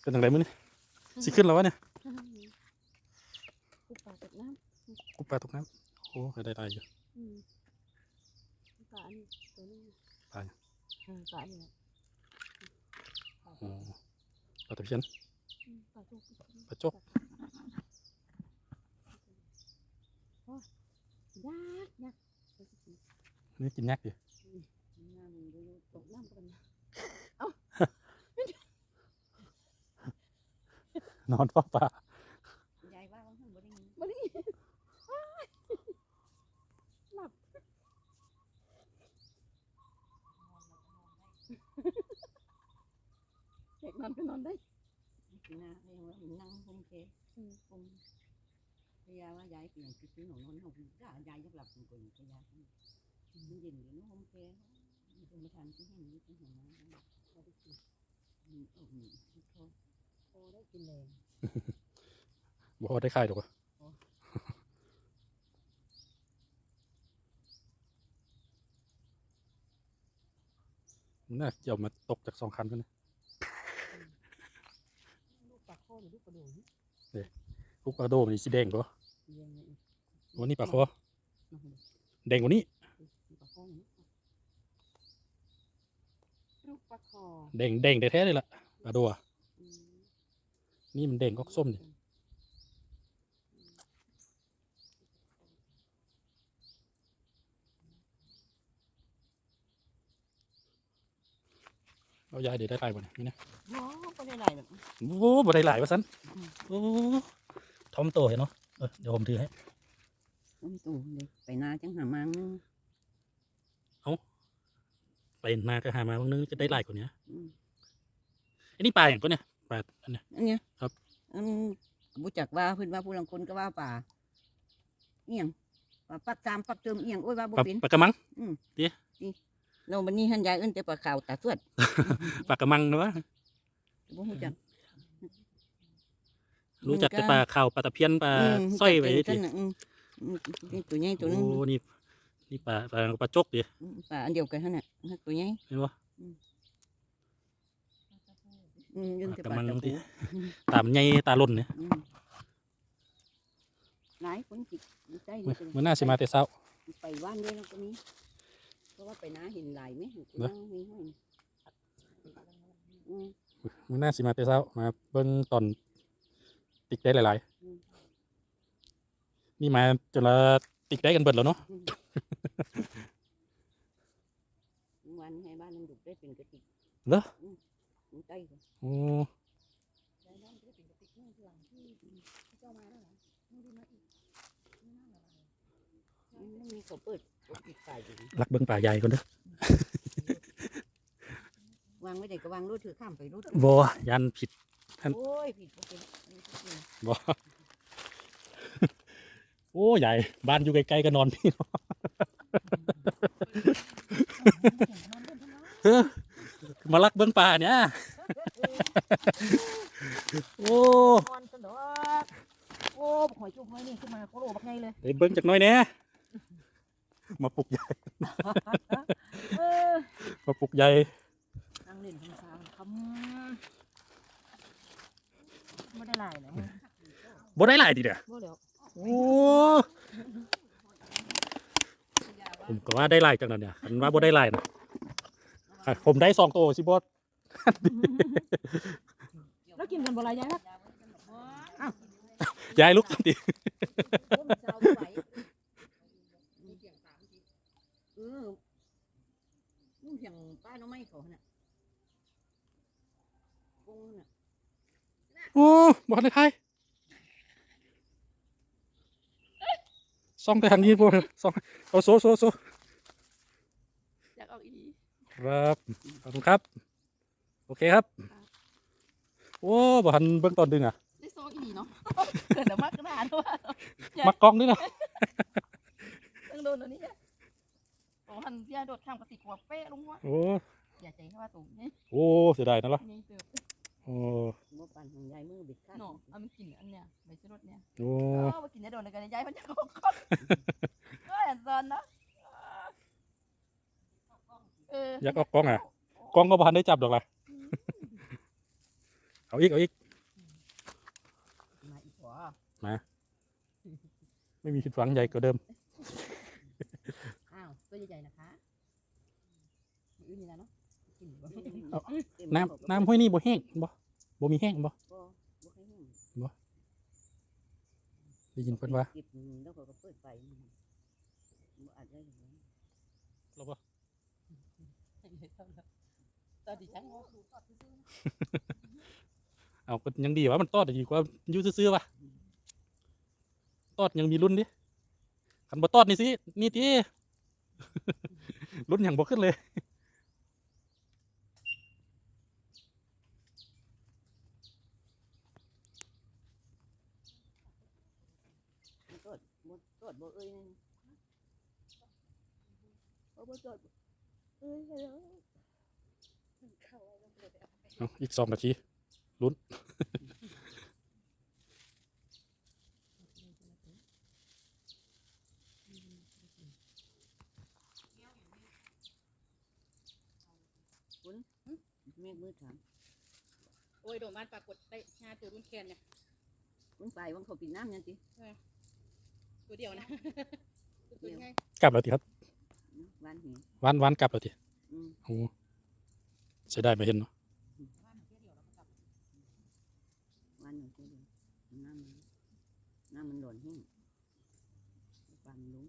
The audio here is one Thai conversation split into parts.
เป็นจังไดมื้อนี้สิขึ้นแล้ววะเนี่ยกูปลาตกน้กูปลาตกน้ำโอ้ได้ได้อยู่ำอืมปลาอันนี้ตัวนี้ปลาเออปลาอันนี้ปลาโอ้ปลาตะเพียนอืมปลาจุกปลาจกโอ้ยยากยากไปสินี่กินยากอยู่น้ำดูตกน้ำกัน นะนอนเฝ้าปลายายว่าเขาบ่ได้ยินมาดิหลับเด็กนอนก็นอนได้กินนะให้ว่านั่งคงเคอืม คงพยาว่ายายเปลี่ยนคือซื้อหนูนอนเขาด่ายายยักหลับคนคนพยามันเย็นอยู่น้องเคมันเป็นประธานที่ให้มีที่หัวน้ำเขาได้กินอืมอืมเขาโอ้ ได้กินแรงบ่พอได้ขายดอกวะมันน่าจะเอามาตกจากสองคันกันนะลูกปลาข้อหรือลูกปลาโดนี่ลูกปลาโดมันสีแดงก็เลี้ยงเนี่ยโอ้นี่ปลาคอแดงกว่านี้ปลาข้อนี่ลูกปลาคอแดงแดงแท้ๆเลยล่ะปลาโดอะอืม นี่มันแดงก็ส้มดิเอายายเดี๋ยวได้หลายบ่เนี่ยนี่นะหมอบ่ได้ไรหรอกโอ้บ่ได้หลายวะสันอืมโอ้ทอมโตเห็นเนาะเออเดี๋ยวผมถือให้มันตู่เลยไปนาจังหามังไปนาก็หามาบางนึงจะได้หลายกว่านี้อืมอันนี้ปลาอย่างก็เนี่ย ปลาอันเนี้ย อันเนี้ยครับ อันบุจักว่าเพิ่นว่าผู้ลังคนก็ว่าป่าเอียงว่าปักตามปักเติมเอียงโอ้ยว่าบ่ปลาเป็น ปลากระมังเราบันนี้หันยายเอิ้นแต่ปลาขาวตาสวดปลากระมังเนอะบ่ฮู้จัก รู้จักแต่มันก็ปลาขาวปลาตะเพียนปลาอืมสร้อยไว้จัดิกเป็นซั่นน่ะอืมอืมนี่ตัวใหญ่ตัวหนึงโอ้นี่นี่ปลาปลาปลาจกดิอืมปลาอันเดียวกันหั่นน่ะตัวใหญ่เห็นปะอืม ยังแต่ปลาปลากระมังตะที่ปูตามนใหญ่ตาล่นเนี่ยอืมหลายคนจิตใจมื้อมื่อหน้าสิมาแต่เช้า ไปว่านด้วยแล้วก็มีเพราะว่าไปน้าเห็นหลายไหมเหรอ นั่งมีห้อยอืมมื่อหน้าสิมาแต่เช้ามาเบิ่งตอนติกได้หลายอืมๆนี่มาจนละติกได้กันเบิดแล้วเนาะวันให้บ้านน้ำดุกได้เป็นกระติกเหรอ ม มันใจกว่าโอ้ยายน้องจะได้เป็นกระติกนี่ทีหลังที่ที่เจ้ามาแล้วเหรอไม่ได้มาอีกไม่น่าละลายมันไม่มีเขาเปิดปิดฝ่ายอยู่รักเบิ่งป่าใหญ่ก่อนเด้อวางไว้เด็กก็วางรถถือข้ามไปรถบ่ยันผิดโอ้ยผิดบ่เป็นอันนี้ผิดจริงบ่โอ้ใหญ่ บ้านอยู่ไกลๆก็นอนพี่เนาะ เออ มาลักเบิ่งป่าเนี่ย โอ้นอนสนดอกโอ้หอยจุกน้อยนี่ขึ้นมาโคโลบักไงเลยได้เบิ่งจากหน้อยแหน่มาปลุกใหญ่เออมาปลุกใหญ่นั่งเล่นคำสางคำไม่ได้หลายนะมึงบ่ได้หลายทีเด้อบ่เดี๋ยวโอ้ผมก็ว่าได้หลายจังนั้นเนี่ยอันว่าบ่ได้หลายนะ อะผมได้สองตัวสิบ่แล้วกินกันบ่ไรยายครับยายลุกทันทีโอ้มันเจ้าไม่ไหวเออนุ่งเพียงป้าน้องไม้เขาน่ะกงน่ะโอ้บ่ทันได้ทายส่องไปทางนี้พวกส่องเอาโซโซโซอยากเอาอี ครับขอบคุณครับ โอเคครับ โอ้บ่ทันเบิ่งตอนดึงอะได้โซอีเนาะเกิดแต่มากขนาดว่ามักกล้องด้วยเนาะต้องโดนตัวนี้เนี่ยโอ้หันพี่โดดข้ามกระติกหัวเป๊ะลงหัวโอ้อย่าใจแค่ว่าสูงนี่โอ้เสียดายนะล่ะนี่เติบโอ้บ่ปั่นของยายมือบิดข้างหนูเอามันกินอันเนี้ยใบชะรดเนี่ยโอ้เออมากินจะโดนในกันยายมันจะกอกก็อย่าซอนนะเออ อ ยากออกกล้องอะกล้องก็บ่ทันได้จับดอกล่ะเอาอีกเอาอีกมาอีกหัวไม่มีผิดหวังใหญ่กว่าเดิมอ้าวตัวใหญ่ๆนะคะมืออื่นนี่แหละเนาะกินบ่น้ำน้ำห้วยนี่บ่แห้งบ่บ่มีแห้งบ่บ่บ่ให้แห้งได้ยินเพิ่นว่าเก็บแล้วก็เปิดไฟบ่อาจได้อย่างนั้นเราบ่ตอนดิฉันก็ดูตอดซื้อเอาก็ยังดีว่ามันตอดดีกว่าอยู่ซื่อๆว่ะตอดยังมีรุ่นดิคันบ่ตอดนี่สินี่ติรุ่นยังบ่ขึ้นเลย มันก็บ่ตอดบ่เอ้ยนั่นบ่บ่ตอดเอ้ยฮัลโหลๆเข้าไว้แล้วเลยไปเอาไป เอาอีกสองนาทีลุ้นแม่มือถามโอ้ยโดนมันปรากฏได้งาตัวรุ่นแคนเนี่ยคุณไปวังเขาปิดน้ำยังติตัวเดียวนะตัวง่ายกลับแล้วติครับ บ้านหิวหวานหวานกลับแล้วติอืมโอ้ใช้ได้มาเห็นเนาะบ้านเดียวเราก็กลับบ้านหนึ่งตัวเดียวน้ำมันน้ำมันหล่นแห้งปลามันรู้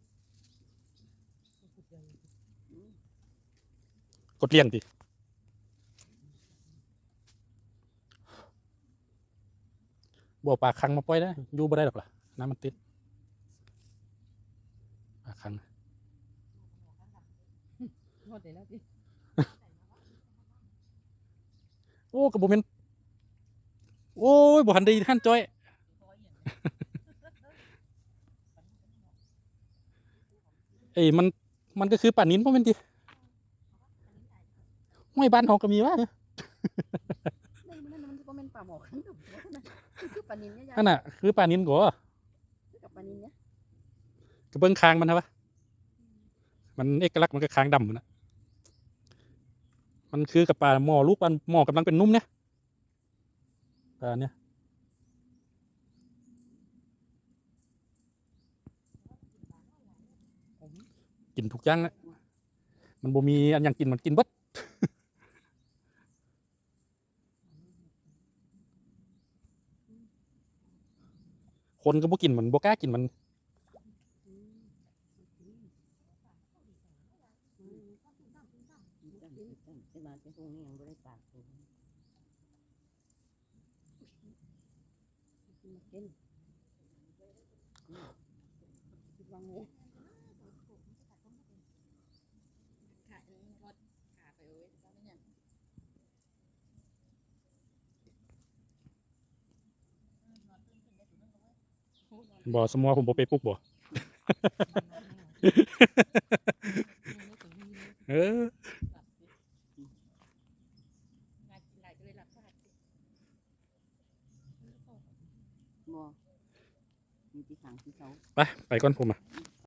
อืมกดเลี้ยงติบ่เอาปลาคังมาปล่อยได้อยู่บ่ได้หรอกล่ะน้ำมันติดปลาคัง หม ดเลยแล้วพี่โอ้กระบุเมนโอ้ยบ่หันได้ท่านจ้อยเอ้ยมันมันก็คือป่านินพ่อแม่นติห้วยบ้านเฮาก็มีว่านี่มันมันก็เป็นปลาหมอขันกับหัวนะคือปลานินเนี่ยยายนั่นน่ะคือป่านินก็คือกับปลานินเนี่ยกระเบื้องคางมันนะวะมันเอกลักษณ์มันก็คางดำมันนะ มันคือกับปลาหมอลูกปลาหมอกำลังเป็นนุ่มเนี่ยปลาเนี่ยกินทุกอย่างอะมันบ่มีอันอย่างกินมันกินเบดคนก็บ่กินมันบ่กล้ากินมัน ตั้งตั้งไอ้บ้านไอ้พวกนี้ยังไม่ได้ปากตัว เห็น วางงูขาเองรถขาไปเว้ยแล้วไม่ยังบ่สมอผมบ่ไปปลุกบ่ เออ งานกินหลายก็เลยรับทราบ บ่มีที่ขังที่เขา ไป ไปก้อนผมอะ